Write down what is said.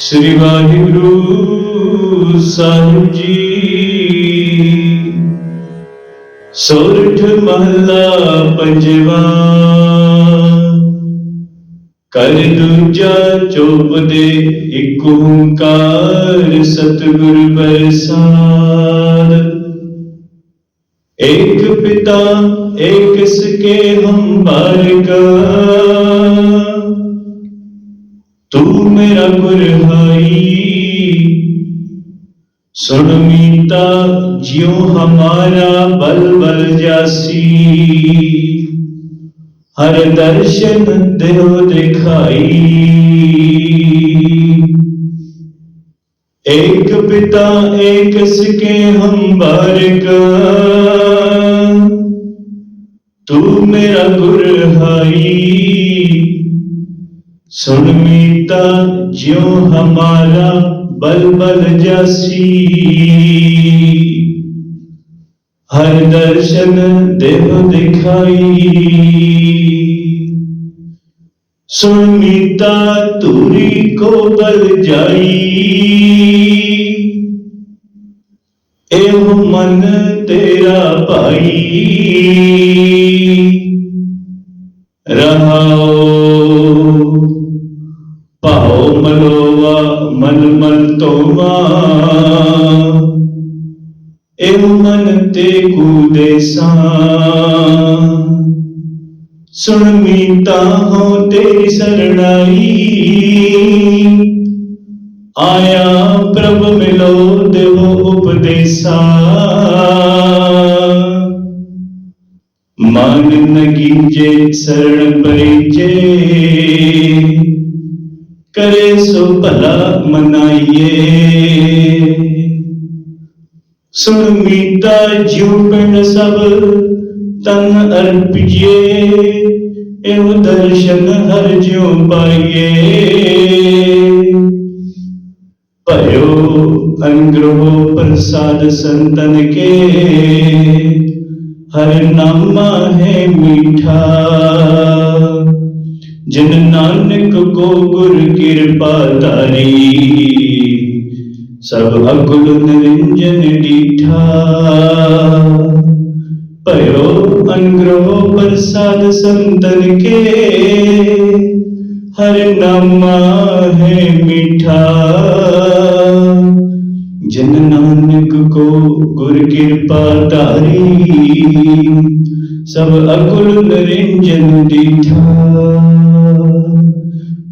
ਸ੍ਰੀ ਵਾਹਿਗੁਰੂ ਸਾਹਿਬ ਜੀ। ਸੋਰਠ ਮਹਲਾ ਪੰਜਵਾ। ਕਰ ਦੂਜਾ ਚੋਪ ਦੇ ਇੱਕ ਓੰਕਾਰ ਸਤਿਗੁਰ ਬਰਸਾਦ ਏਕ ਪਿਤਾ, ਏਕ ਸਕੇ ਹਮ ਤੂੰ ਮੇਰਾ ਗੁਰਹਾਈ। ਸੁਣ ਮੀਤਾ, ਜਿਉ ਹਮਾਰਾ ਬਲ ਬਲ ਜਾਸੀ। ਹਰ ਦਰਸ਼ਨ ਦੇਹ ਦਿਖਾਈ। ਏਕ ਪਿਤਾ, ਏਕ ਸਿਕੇ ਹਮ ਬਾਰਕ। ਤੂੰ ਮੇਰਾ ਗੁਰਹਾਈ। सुन मीता ज्यो हमारा बल बल जासी हर दर्शन देव दिखाई सुन मीता तूरी को बल जाई एहो मन तेरा भाई रहाओ ਮਨ ਮਨ ਤੋਵਾ ਇਹ ਮਨ ਤੇ ਕੂਦੇ ਸਾ ਸੁਣ ਮੀਤਾ ਹੋ ਤੇਰੀ ਸਰਣਾਈ, ਆਇਆ ਪ੍ਰਭ ਮਿਲੋ ਦੇਵੋ ਉਪਦੇਸਾ। ਮਨ ਨਗੀਜੇ ਸਰਣ ਪਰਿਚੇ ਕਰੇ ਸੋ ਭਲਾ ਮਨਾਈਏ। ਸੁਣ ਮੀਤਾ ਜੀਵਨ ਸਭ, ਤਨ ਅਰਪਿਏ। ਇਹੋ ਦਰਸ਼ਨ ਹਰ ਜਿਉ ਪਾਈਏ। ਭਇਓ ਅੰਗਰੋ ਪ੍ਰਸਾਦ ਸੰਤਨ ਕੇ। ਹਰ ਨਾਮ ਹੈ ਮੀਠਾ। ਜਿਨ ਨਾਨਕ ਕੋ ਗੁਰ ਕਿਰਪਾ ਤਾਰੀ ਸਭ ਅਕਲ ਨਿਰੰਜਨ ਡੀਠਾ। ਭਇਓ ਅਨਗ੍ਰਹੋ ਪ੍ਰਸਾਦ ਸੰਤਨ ਕੇ। ਹਰ ਨਾਮਾ ਹੈ ਮਿਠਾ। ਜਿਨ ਨਾਨਕ ਕੋ ਗੁਰ ਕਿਰਪਾ ਤਾਰੀ ਸਭ ਅਕਲ ਨਿਰੰਜਨ ਡੀਠਾ।